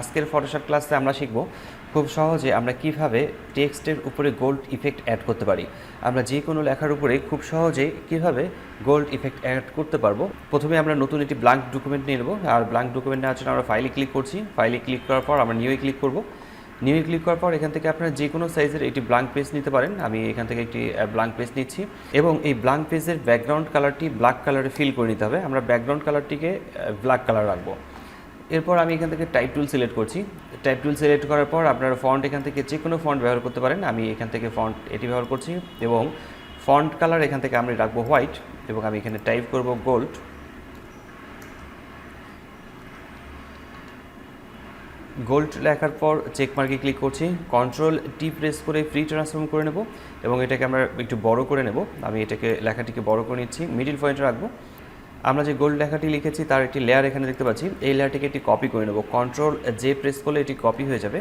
আজকের ফটোশপ ক্লাসে আমরা শিখব খুব সহজে আমরা কীভাবে টেক্সটের উপরে গোল্ড ইফেক্ট অ্যাড করতে পারি। আমরা যে কোনো লেখার উপরে খুব সহজে কীভাবে গোল্ড ইফেক্ট অ্যাড করতে পারব। প্রথমে আমরা নতুন একটি ব্ল্যাঙ্ক ডকুমেন্ট নিয়ে নেব। আর ব্ল্যাঙ্ক ডকুমেন্ট নেওয়ার জন্য আমরা ফাইলে ক্লিক করছি। ফাইলে ক্লিক করার পর আমরা নিউয়ে ক্লিক করব। নিউয়ে ক্লিক করার পর এখান থেকে আপনারা যে কোনো সাইজের একটি ব্ল্যাঙ্ক পেজ নিতে পারেন। আমি এখান থেকে একটি ব্ল্যাঙ্ক পেজ নিচ্ছি। এবং এই ব্ল্যাঙ্ক পেজের ব্যাকগ্রাউন্ড কালারটি ব্ল্যাক কালারে ফিল করে নিতে হবে। আমরা ব্যাকগ্রাউন্ড কালারটিকে ব্ল্যাক কালার রাখব। এরপর আমি এখান থেকে টাইপ টুল সিলেক্ট করছি। টাইপ টুল সিলেক্ট করার পর আপনারা ফন্ট এখান থেকে যে কোনো ফন্ট ব্যবহার করতে পারেন। আমি এখান থেকে ফন্ট এটি ব্যবহার করছি এবং ফন্ট কালার এখান থেকে আমি রাখব হোয়াইট এবং আমি এখানে টাইপ করব গোল্ড গোল্ড লেখার পর চেক মার্কে ক্লিক করছি। কন্ট্রোল টি প্রেস করে ফ্রি ট্রান্সফর্ম করে নেব এবং এটাকে আমরা একটু বড় করে নেব। আমি এটাকে লেখাটিকে বড় করে নিচ্ছি। মিডিল পয়েন্টে রাখব। আমরা যে গোল্ড লেখাটি লিখেছি, তার একটি লেয়ার এখানে দেখতে পাচ্ছি। এই লেয়ারটিকে একটি কপি করে নেব। কন্ট্রোল যে প্রেস করলে এটি কপি হয়ে যাবে।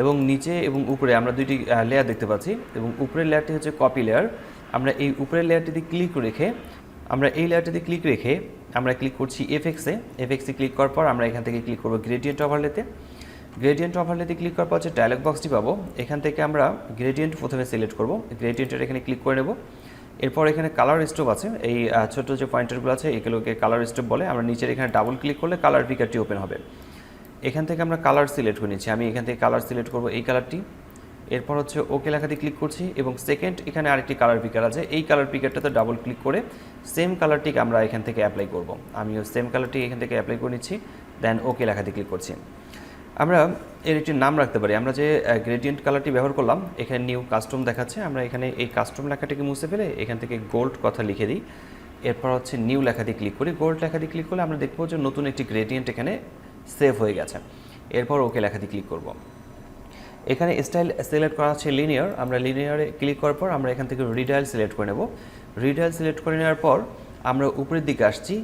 এবং নিচে এবং উপরে আমরা দুইটি লেয়ার দেখতে পাচ্ছি। এবং উপরের লেয়ারটি হচ্ছে কপি লেয়ার আমরা এই উপরের লেয়ারটিতে ক্লিক রেখে, আমরা এই লেয়ারটিতে ক্লিক রেখে আমরা ক্লিক করছি এফএক্সে এফএক্সে ক্লিক করার পর আমরা এখান থেকে ক্লিক করব গ্রেডিয়েন্ট ওভারলেতে গ্রেডিয়েন্ট ওভারলেতে ক্লিক করার পর যে ডায়লগ বক্সটি পাবো। এখান থেকে আমরা গ্রেডিয়েন্ট প্রথমে সিলেক্ট করব। গ্রেডিয়েন্টের এখানে ক্লিক করে নেব। এরপর এখানে কালার স্টোভ আছে। এই ছোট যে পয়েন্টারগুলো আছে, এগুলোকে কালার স্টোভ বলে। আমরা নিচের এখানে ডাবল ক্লিক করলে কালার পিকারটি ওপেন হবে। এখান থেকে আমরা কালার সিলেক্ট করে নিচ্ছি। আমি এখান থেকে কালার সিলেক্ট করব এই কালারটি এরপর হচ্ছে ওকে লেখাতে ক্লিক করছি এবং সেকেন্ড এখানে আরেকটি কালার পিকার আছে। এই কালার পিকারটাতে ডাবল ক্লিক করে সেম কালারটিকে আমরা এখান থেকে অ্যাপ্লাই করব। আমিও সেম কালারটি এখান থেকে অ্যাপ্লাই করে নিচ্ছি। দেন ওকে লেখাতে ক্লিক করছি। আমরা এর একটি নাম রাখতে পারি। আমরা যে গ্রেডিয়েন্ট কালারটি ব্যবহার করলাম, এখানে নিউ কাস্টম দেখাচ্ছে। আমরা এখানে এই কাস্টম লেখাটিকে মুছে ফেলে এখান থেকে গোল্ড কথা লিখে দিই। এরপর হচ্ছে নিউ লেখা দিয়ে ক্লিক করি। গোল্ড লেখা দিয়ে ক্লিক করলে আমরা দেখব যে নতুন একটি গ্রেডিয়েন্ট এখানে সেভ হয়ে গেছে। এরপর ওকে লেখা দিয়ে ক্লিক করব। এখানে স্টাইল সিলেক্ট করা আছে লিনিয়ার আমরা লিনিয়ারে ক্লিক করার পর আমরা এখান থেকে রিডাইল সিলেক্ট করে নেব। রিডাইল সিলেক্ট করে নেওয়ার পর আমরা উপরের দিকে আসছি।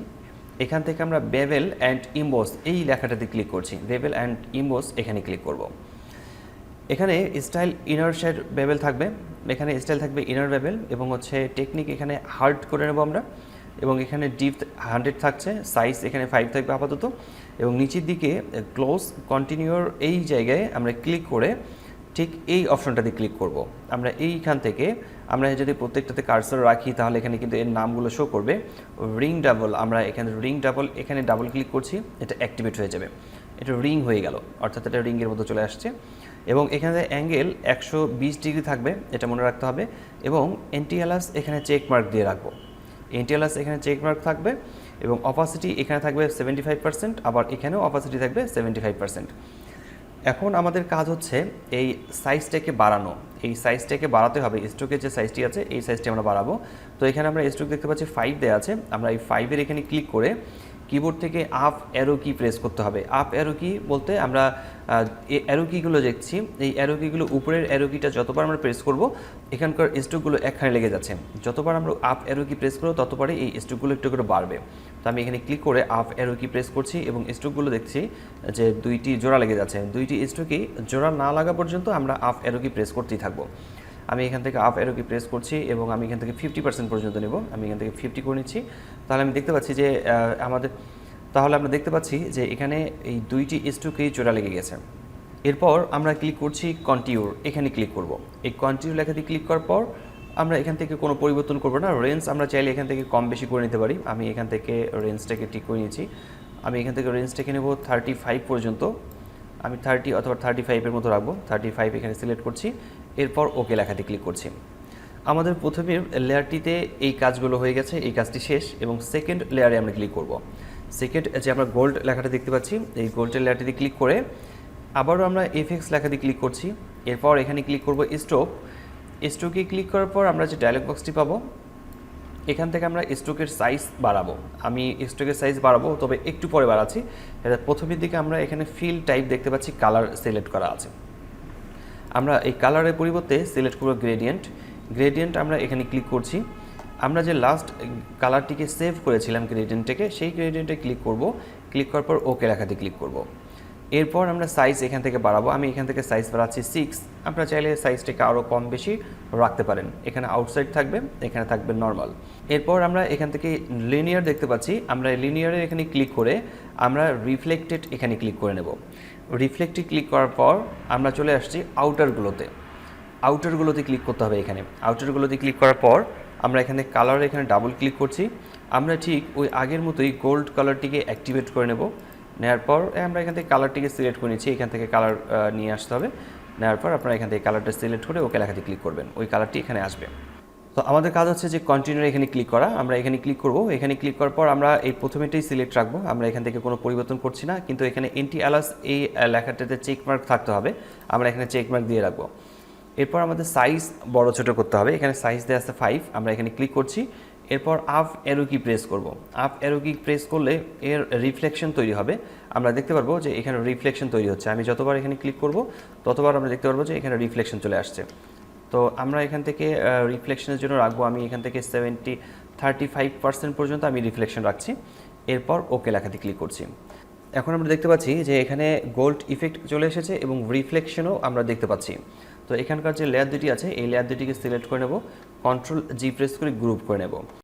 এখান থেকে আমরা বেভেল অ্যান্ড ইম্বোস এই লেখাটাতে ক্লিক করছি। বেভেল অ্যান্ড ইম্বোস এখানে ক্লিক করব। এখানে স্টাইল ইনার শেড বেবেল থাকবে। এখানে স্টাইল থাকবে ইনার বেবেল এবং হচ্ছে টেকনিক এখানে হার্ড করে নেব আমরা এবং এখানে ডিপ হান্ড্রেড থাকছে সাইজ এখানে ফাইভ থাকবে আপাতত এবং নিচের দিকে ক্লোজ কন্টিনিউর এই জায়গায় আমরা ক্লিক করে ঠিক এই অপশনটাতে ক্লিক করব। আমরা এইখান থেকে, আমরা যদি প্রত্যেকটাতে কার্সার রাখি, তাহলে এখানে কিন্তু এর নামগুলো শো করবে। রিং ডাবল আমরা এখানে রিং ডাবল এখানে ডাবল ক্লিক করছি, এটা অ্যাক্টিভেট হয়ে যাবে। এটা রিং হয়ে গেল, অর্থাৎ এটা রিংয়ের মতো চলে আসছে। এবং এখানে অ্যাঙ্গেল একশো বিশ ডিগ্রি থাকবে, এটা মনে রাখতে হবে। এবং এনটিএলএস এখানে চেক মার্ক দিয়ে রাখব। এনটিএলএস এখানে চেক মার্ক থাকবে, এবং অপাসিটি এখানে থাকবে সেভেন্টি ফাইভ পার্সেন্ট আবার এখানেও অপাসিটি থাকবে সেভেন্টি ফাইভ পার্সেন্ট এখন আমাদের কাজ হচ্ছে এই সাইজটাকে বাড়ানো। এই সাইজটাকে বাড়াতে হবে। স্ট্রোকের যে সাইজটি আছে, এই সাইজটি আমরা বাড়াবো। তো এখানে আমরা স্ট্রোক দেখতে পাচ্ছি ফাইভ দেওয়া আছে। আমরা এই ফাইভের এখানে ক্লিক করে কিবোর্ড থেকে আপ অ্যারো কি প্রেস করতে হবে। আপ অ্যারো কি বলতে আমরা এই অ্যারো কিগুলো দেখছি। এই অ্যারো কিগুলো উপরের অ্যারো কিটা যতবার আমরা প্রেস করব, এখানকার স্ট্রোকগুলো একখানে লেগে যাচ্ছে। যতবার আমরা আপ অ্যারো কি প্রেস করব, ততবারই এই স্ট্রোকগুলো একটু করে বাড়বে। তো আমি এখানে ক্লিক করে আপ অ্যারো কি প্রেস করছি এবং স্ট্রোকগুলো দেখছি যে দুইটি জোড়া লেগে যাচ্ছে। দুইটি স্ট্রোকই জোড়া না লাগা পর্যন্ত আমরা আপ অ্যারো কি প্রেস করতেই থাকব। আমি এখান থেকে আপ অ্যারো কি প্রেস করছি এবং আমি এখান থেকে ফিফটি পার্সেন্ট পর্যন্ত নেব। আমি এখান থেকে ফিফটি করে নিচ্ছি। তাহলে আমি দেখতে পাচ্ছি যে আমাদের, তাহলে আমরা দেখতে পাচ্ছি যে এখানে এই দুইটি স্ট্রোকেই জোড়া লেগে গেছে। এরপর আমরা ক্লিক করছি কন্টিউর এখানে ক্লিক করব। এই কন্টিউর লেখাতে ক্লিক করার পর আমরা এখান থেকে কোনো পরিবর্তন করব না। রেঞ্জ আমরা চাইলে এখান থেকে কম বেশি করে নিতে পারি। আমি এখান থেকে রেঞ্জটাকে ঠিক করে নিয়েছি। আমি এখান থেকে রেঞ্জটাকে নেব থার্টি ফাইভ পর্যন্ত। আমি থার্টি অথবা থার্টি ফাইভের মতো রাখব। থার্টি ফাইভ এখানে সিলেক্ট করছি। এরপর ওকে লেখাতে ক্লিক করছি। আমাদের প্রথমের লেয়ারটিতে এই কাজগুলো হয়ে গেছে। এই কাজটি শেষ এবং সেকেন্ড লেয়ারে আমরা ক্লিক করব। সেকেন্ড যে আমরা গোল্ড লেখাটা দেখতে পাচ্ছি, এই গোল্ডের লেয়ারটিতে ক্লিক করে আবারও আমরা এফএক্স লেখাতে ক্লিক করছি। এরপর এখানে ক্লিক করব স্ট্রোক স্ট্রোকে ক্লিক করার পর আমরা যে ডায়লগ বক্সটি পাবো, এখান থেকে আমরা স্ট্রোকের সাইজ বাড়াবো। আমি স্ট্রোকের সাইজ বাড়াবো, তবে একটু পরে বাড়াচ্ছি। এটা প্রথমের দিকে আমরা এখানে ফিল টাইপ দেখতে পাচ্ছি কালার সিলেক্ট করা আছে। আমরা এই কালারের পরিবর্তে সিলেক্ট করব গ্রেডিয়েন্ট গ্রেডিয়েন্ট আমরা এখানে ক্লিক করছি। আমরা যে লাস্ট কালারটিকে সেভ করেছিলাম গ্রেডিয়েন্টটাকে সেই গ্রেডিয়েন্টে ক্লিক করব। ক্লিক করার পর ওকে লেখাতে ক্লিক করব। এরপর আমরা সাইজ এখান থেকে বাড়াবো। আমি এখান থেকে সাইজ বাড়াচ্ছি সিক্স আপনারা চাইলে সাইজটাকে আরও কম বেশি রাখতে পারেন। এখানে আউটসাইড থাকবে, এখানে থাকবে নর্মাল এরপর আমরা এখান থেকে লিনিয়ার দেখতে পাচ্ছি। আমরা লিনিয়ারের এখানে ক্লিক করে আমরা রিফ্লেক্টেড এখানে ক্লিক করে নেব। রিফ্লেক্টে ক্লিক করার পর আমরা চলে আসছি আউটারগুলোতে আউটারগুলোতে ক্লিক করতে হবে এখানে। আউটারগুলোতে ক্লিক করার পর আমরা এখানে কালার এখানে ডাবল ক্লিক করছি। আমরা ঠিক ওই আগের মতোই গোল্ড কালারটিকে অ্যাক্টিভেট করে নেব। নেওয়ার পর আমরা এখান থেকে কালারটিকে সিলেক্ট করে নিচ্ছি, এখান থেকে কালার নিয়ে আসতে হবে। নেওয়ার পর আপনারা এখান থেকে কালারটা সিলেক্ট করে ওকে লেখাতে ক্লিক করবেন। ওই কালারটি এখানে আসবে। তো আমাদের কাজ হচ্ছে যে কন্টিনিউ এখানে ক্লিক করা। আমরা এখানে ক্লিক করব। এখানে ক্লিক করার পর আমরা এই প্রথমেটাই সিলেক্ট রাখব। আমরা এখান থেকে কোনো পরিবর্তন করছি না। কিন্তু এখানে এনটি অ্যালাস এই লেখাটাতে চেক মার্ক থাকতে হবে। আমরা এখানে চেক মার্ক দিয়ে রাখব। এরপর আমাদের সাইজ বড় ছোট করতে হবে। এখানে সাইজ দেওয়া আছে ফাইভ আমরা এখানে ক্লিক করছি। এরপর আপ এরো কি প্রেস করব। আপ এরো কি প্রেস করলে এর রিফ্লেকশন তৈরি হবে। আমরা দেখতে পারব যে এখানে রিফ্লেকশন তৈরি হচ্ছে। আমি যতবার এখানে ক্লিক করব, ততবার আমরা দেখতে পারব যে এখানে রিফ্লেকশন চলে আসছে। তো আমরা এখান থেকে রিফ্লেকশনের জন্য রাখব আমি এখান থেকে সেভেন্টি থার্টি ফাইভ পার্সেন্ট পর্যন্ত আমি রিফ্লেকশন রাখছি। এরপর ওকে লেখাতে ক্লিক করছি। এখন আমরা দেখতে পাচ্ছি যে এখানে গোল্ড ইফেক্ট চলে এসেছে এবং রিফ্লেকশনও আমরা দেখতে পাচ্ছি। তো এখানকার যে লেয়ার দুটি আছে, এই লেয়ার দুটিকে সিলেক্ট করে নেব কন্ট্রোল জি প্রেস করে গ্রুপ করে নেব।